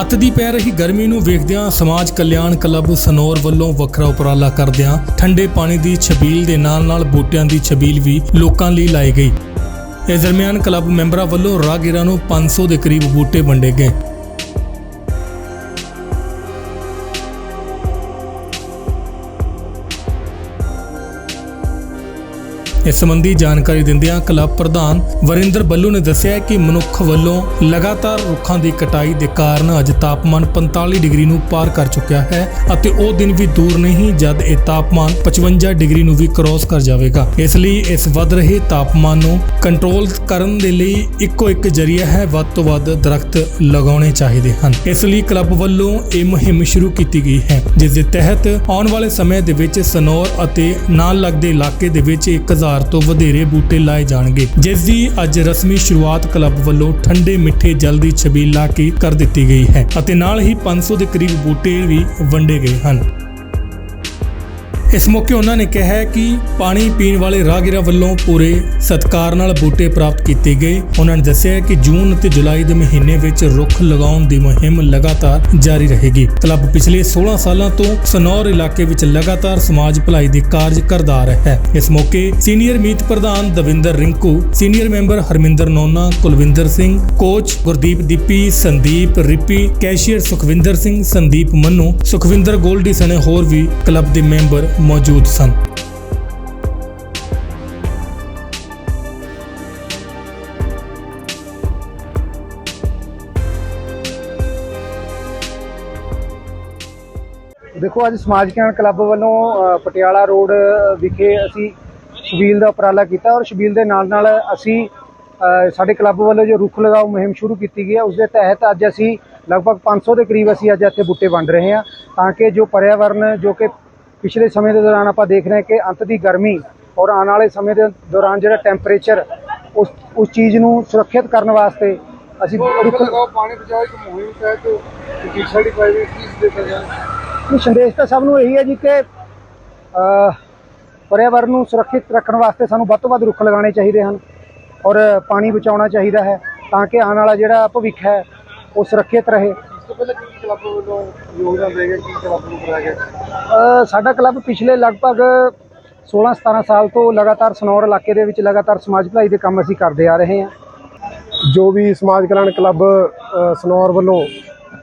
ਅੱਤ ਦੀ ਪੈ ਰਹੀ ਗਰਮੀ ਨੂੰ ਵੇਖਦਿਆਂ ਸਮਾਜ ਕਲਿਆਣ ਕਲੱਬ ਸਨੌਰ ਵੱਲੋਂ ਵੱਖਰਾ ਉਪਰਾਲਾ ਕਰਦਿਆਂ ਠੰਡੇ ਪਾਣੀ ਦੀ ਛਬੀਲ ਦੇ ਨਾਲ-ਨਾਲ ਬੂਟਿਆਂ ਦੀ ਛਬੀਲ ਵੀ ਲੋਕਾਂ ਲਈ ਲਾਈ ਗਈ। ਇਸ ਦਰਮਿਆਨ ਕਲੱਬ ਮੈਂਬਰਾਂ ਵੱਲੋਂ ਰਾਹਗੀਰਾਂ ਨੂੰ 500 ਦੇ ਕਰੀਬ ਬੂਟੇ ਵੰਡੇ ਗਏ। ਇਸ ਸੰਬੰਧੀ ਜਾਣਕਾਰੀ ਦਿੰਦਿਆਂ ਕਲੱਬ ਪ੍ਰਧਾਨ ਵਰਿੰਦਰ ਬੱਲੂ ਨੇ ਦੱਸਿਆ ਕਿ ਮਨੁੱਖ ਵੱਲੋਂ ਲਗਾਤਾਰ ਰੁੱਖਾਂ ਦੀ ਕਟਾਈ ਦੇ ਕਾਰਨ ਅੱਜ ਤਾਪਮਾਨ 45 ਡਿਗਰੀ ਨੂੰ ਪਾਰ ਕਰ ਚੁੱਕਿਆ ਹੈ ਅਤੇ ਉਹ ਦਿਨ ਵੀ ਦੂਰ ਨਹੀਂ, ਜਦ ਇਹ ਤਾਪਮਾਨ 55 ਡਿਗਰੀ ਨੂੰ ਵੀ ਕ੍ਰਾਸ ਕਰ ਜਾਵੇਗਾ। ਇਸ ਲਈ ਇਸ ਵੱਧ ਰਹੇ ਤਾਪਮਾਨ ਨੂੰ ਕੰਟਰੋਲ ਕਰਨ ਦੇ ਲਈ ਇੱਕੋ ਇੱਕ ਜਰੀਆ ਹੈ, ਵੱਧ ਤੋਂ ਵੱਧ ਦਰਖਤ ਲਗਾਉਣੇ ਚਾਹੀਦੇ ਹਨ। ਇਸ ਲਈ ਕਲੱਬ ਵੱਲੋਂ ਇਹ ਮੁਹਿੰਮ ਸ਼ੁਰੂ ਕੀਤੀ ਗਈ ਹੈ, ਜਿਸ ਦੇ ਤਹਿਤ ਆਉਣ ਵਾਲੇ ਸਮੇਂ ਦੇ ਵਿੱਚ ਸਨੌਰ ਅਤੇ ਨਾਲ ਲੱਗਦੇ ਇਲਾਕੇ ਦੇ ਵਿੱਚ 1000 ਤੋਂ ਵਧੇਰੇ ਬੂਟੇ ਲਾਏ ਜਾਣਗੇ। ਜਿਸ ਦੀ ਅੱਜ ਰਸਮੀ ਸ਼ੁਰੂਆਤ ਕਲੱਬ ਵੱਲੋਂ ਠੰਡੇ ਮਿੱਠੇ ਜਲ ਦੀ ਛਬੀਲ ਲਾ ਕੇ ਕਰ ਦਿੱਤੀ ਗਈ ਹੈ ਅਤੇ ਨਾਲ ਹੀ 500 ਦੇ ਕਰੀਬ ਬੂਟੇ ਵੀ ਵੰਡੇ ਗਏ ਹਨ। ਇਸ ਮੌਕੇ ਉਹਨਾਂ ਨੇ ਕਿਹਾ ਹੈ ਕਿ ਪਾਣੀ ਪੀਣ ਵਾਲੇ ਰਾਹਗੀਰਾਂ ਵੱਲੋਂ ਪੂਰੇ ਸਤਿਕਾਰ ਨਾਲ ਬੂਟੇ ਪ੍ਰਾਪਤ ਕੀਤੇ ਗਏ। ਉਹਨਾਂ ਨੇ ਦੱਸਿਆ ਕਿ ਜੂਨ ਅਤੇ ਜੁਲਾਈ ਦੇ ਮਹੀਨੇ ਵਿੱਚ ਰੁੱਖ ਲਗਾਉਣ ਦੀ ਮੁਹਿੰਮ ਲਗਾਤਾਰ ਜਾਰੀ ਰਹੇਗੀ। ਕਲੱਬ ਪਿਛਲੇ 16 ਸਾਲਾਂ ਤੋਂ ਸਨੌਰ ਇਲਾਕੇ ਵਿੱਚ ਲਗਾਤਾਰ ਸਮਾਜ ਭਲਾਈ ਦੇ ਕਾਰਜ ਕਰਦਾ ਆ ਰਿਹਾ ਹੈ। ਇਸ ਮੌਕੇ ਸੀਨੀਅਰ ਮੀਤ ਪ੍ਰਧਾਨ Davinder Rinku, senior member Harminder Nona, Kulwinder Singh, coach Gurdeep Deepi, Sandeep Rippy, cashier Sukhwinder Singh, Sandeep Mannu, Sukhwinder Goldy ਸਣੇ ਹੋਰ ਵੀ ਕਲੱਬ ਦੇ ਮੈਂਬਰ ਮੌਜੂਦ ਸਨ। ਦੇਖੋ, ਅੱਜ ਸਮਾਜ ਕਲਿਆਣ ਕਲੱਬ ਵੱਲੋਂ ਪਟਿਆਲਾ ਰੋਡ ਵਿਖੇ ਅਸੀਂ ਸ਼ਬੀਲ ਦਾ ਉਪਰਾਲਾ ਕੀਤਾ ਔਰ ਸ਼ਬੀਲ ਦੇ ਨਾਲ ਨਾਲ ਅਸੀਂ ਸਾਡੇ ਕਲੱਬ ਵੱਲੋਂ ਜੋ ਰੁੱਖ ਲਗਾਓ ਮੁਹਿੰਮ ਸ਼ੁਰੂ ਕੀਤੀ ਗਈ ਹੈ, ਉਸ ਦੇ ਤਹਿਤ ਅੱਜ ਅਸੀਂ ਲਗਭਗ 500 ਦੇ ਕਰੀਬ ਅਸੀਂ ਅੱਜ ਇੱਥੇ ਬੂਟੇ ਵੰਡ ਰਹੇ ਹਾਂ ਤਾਂ ਕਿ ਜੋ ਪਰਿਆਵਰਨ, ਜੋ ਕਿ ਪਿਛਲੇ ਸਮੇਂ ਦੇ ਦੌਰਾਨ ਆਪਾਂ ਦੇਖ ਰਹੇ ਹਾਂ ਕਿ ਅੰਤ ਦੀ ਗਰਮੀ ਔਰ ਆਉਣ ਵਾਲੇ ਸਮੇਂ ਦੇ ਦੌਰਾਨ ਜਿਹੜਾ ਟੈਂਪਰੇਚਰ ਉਸ ਉਸ ਚੀਜ਼ ਨੂੰ ਸੁਰੱਖਿਅਤ ਕਰਨ ਵਾਸਤੇ ਅਸੀਂ ਰੁੱਖ ਲਗਾਓ ਪਾਣੀ ਬਚਾਓ ਇੱਕ ਮੁਹਿੰਮ ਤਹਿਤ ਕਿ ਸਾਡੀ ਪ੍ਰਾਈਵੇਟ ਫੀਸ ਦਿੱਤਾ ਜਾਏ ਇਹ ਸੰਦੇਸ਼ ਤਾਂ ਸਭ ਨੂੰ ਇਹੀ ਹੈ ਜੀ ਕਿ ਅ, ਪਰਿਆਵਰਨ ਨੂੰ ਸੁਰੱਖਿਅਤ ਰੱਖਣ ਵਾਸਤੇ ਸਾਨੂੰ ਵੱਧ ਤੋਂ ਵੱਧ ਰੁੱਖ ਲਗਾਉਣੇ ਚਾਹੀਦੇ ਹਨ ਔਰ ਪਾਣੀ ਬਚਾਉਣਾ ਚਾਹੀਦਾ ਹੈ ਤਾਂ ਕਿ ਆਉਣ ਵਾਲਾ ਜਿਹੜਾ ਭਵਿੱਖ ਹੈ ਉਹ ਸੁਰੱਖਿਅਤ ਰਹੇ। ਕਲੱਬ ਵੱਲੋਂ ਯੋਗਦਾਨ ਦੇ ਗਿਆ ਕੀ ਕਲੱਬ ਨੂੰ ਕਰਾਇਆ ਗਿਆ? ਅ, ਸਾਡਾ ਕਲੱਬ ਪਿਛਲੇ ਲਗਭਗ 16-17 ਸਾਲ ਤੋਂ ਲਗਾਤਾਰ ਸਨੌਰ ਇਲਾਕੇ ਦੇ ਵਿੱਚ ਲਗਾਤਾਰ ਸਮਾਜ ਭਲਾਈ ਦੇ ਕੰਮ ਅਸੀਂ ਕਰਦੇ ਆ ਰਹੇ ਹਾਂ। ਜੋ ਵੀ ਸਮਾਜ ਕਲਿਆਣ ਕਲੱਬ ਸਨੌਰ ਵੱਲੋਂ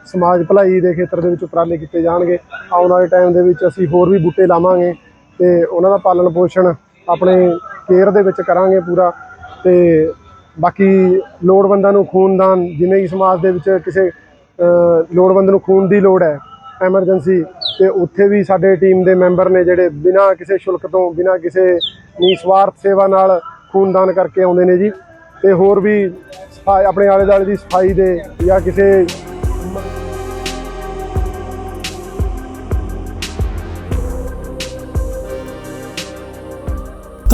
ਸਮਾਜ ਭਲਾਈ ਦੇ ਖੇਤਰ ਦੇ ਵਿੱਚ ਉਪਰਾਲੇ ਕੀਤੇ ਜਾਣਗੇ। ਆਉਣ ਵਾਲੇ ਟਾਈਮ ਦੇ ਵਿੱਚ ਅਸੀਂ ਹੋਰ ਵੀ ਬੂਟੇ ਲਾਵਾਂਗੇ ਤੇ ਉਹਨਾਂ ਦਾ ਪਾਲਣ ਪੋਸ਼ਣ ਆਪਣੇ ਕੇਅਰ ਦੇ ਵਿੱਚ ਕਰਾਂਗੇ ਪੂਰਾ ਤੇ ਬਾਕੀ ਲੋੜਵੰਦਾਂ ਨੂੰ ਖੂਨਦਾਨ ਜਿਵੇਂ ਹੀ ਸਮਾਜ ਦੇ ਵਿੱਚ ਕਿਸੇ ਲੋੜਵੰਦ ਨੂੰ ਖੂਨ ਦੀ ਲੋੜ ਹੈ ਐਮਰਜੈਂਸੀ ਤੇ ਉੱਥੇ ਵੀ ਸਾਡੇ ਟੀਮ ਦੇ ਮੈਂਬਰ ਨੇ ਜਿਹੜੇ ਬਿਨਾਂ ਕਿਸੇ ਸ਼ੁਲਕ ਤੋਂ, ਬਿਨਾਂ ਕਿਸੇ ਨਿਸਵਾਰਥ ਸੇਵਾ ਨਾਲ ਖੂਨਦਾਨ ਕਰਕੇ ਆਉਂਦੇ ਨੇ ਜੀ। ਤੇ ਹੋਰ ਵੀ ਸਫ਼ਾਈ, ਆਪਣੇ ਆਲੇ ਦੁਆਲੇ ਦੀ ਸਫ਼ਾਈ ਦੇ ਜਾਂ ਕਿਸੇ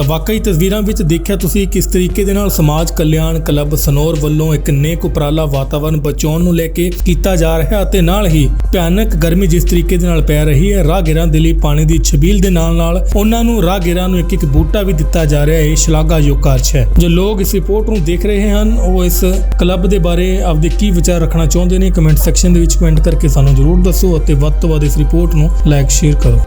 ਤਾਂ ਵਾਕਈ ਤਸਵੀਰਾਂ ਵਿੱਚ ਦੇਖਿਆ ਤੁਸੀਂ ਕਿਸ ਤਰੀਕੇ ਦੇ ਨਾਲ ਸਮਾਜ ਕਲਿਆਣ ਕਲੱਬ ਸਨੌਰ ਵੱਲੋਂ ਇੱਕ ਨੇਕ ਉਪਰਾਲਾ ਵਾਤਾਵਰਣ ਬਚਾਉਣ ਨੂੰ ਲੈ ਕੇ ਕੀਤਾ ਜਾ ਰਿਹਾ ਅਤੇ ਨਾਲ ਹੀ ਭਿਆਨਕ ਗਰਮੀ ਜਿਸ ਤਰੀਕੇ ਦੇ ਨਾਲ ਪੈ ਰਹੀ ਹੈ, ਰਾਹਗੀਰਾਂ ਦੇ ਲਈ ਪਾਣੀ ਦੀ ਛਬੀਲ ਦੇ ਨਾਲ ਨਾਲ ਉਹਨਾਂ ਨੂੰ ਰਾਹਗੀਰਾਂ ਨੂੰ ਇੱਕ ਇੱਕ ਬੂਟਾ ਵੀ ਦਿੱਤਾ ਜਾ ਰਿਹਾ ਹੈ, ਇਹ ਸ਼ਲਾਘਾਯੋਗ ਕਾਰਜ ਹੈ। ਜੋ ਲੋਕ ਇਸ ਰਿਪੋਰਟ ਨੂੰ ਦੇਖ ਰਹੇ ਹਨ, ਉਹ ਇਸ ਕਲੱਬ ਦੇ ਬਾਰੇ ਆਪਦੇ ਕੀ ਵਿਚਾਰ ਰੱਖਣਾ ਚਾਹੁੰਦੇ ਨੇ, ਕਮੈਂਟ ਸੈਕਸ਼ਨ ਦੇ ਵਿੱਚ ਕਮੈਂਟ ਕਰਕੇ ਸਾਨੂੰ ਜ਼ਰੂਰ ਦੱਸੋ ਅਤੇ ਵੱਧ ਤੋਂ ਵੱਧ ਇਸ ਰਿਪੋਰਟ ਨੂੰ ਲਾਈਕ ਸ਼ੇਅਰ ਕਰੋ।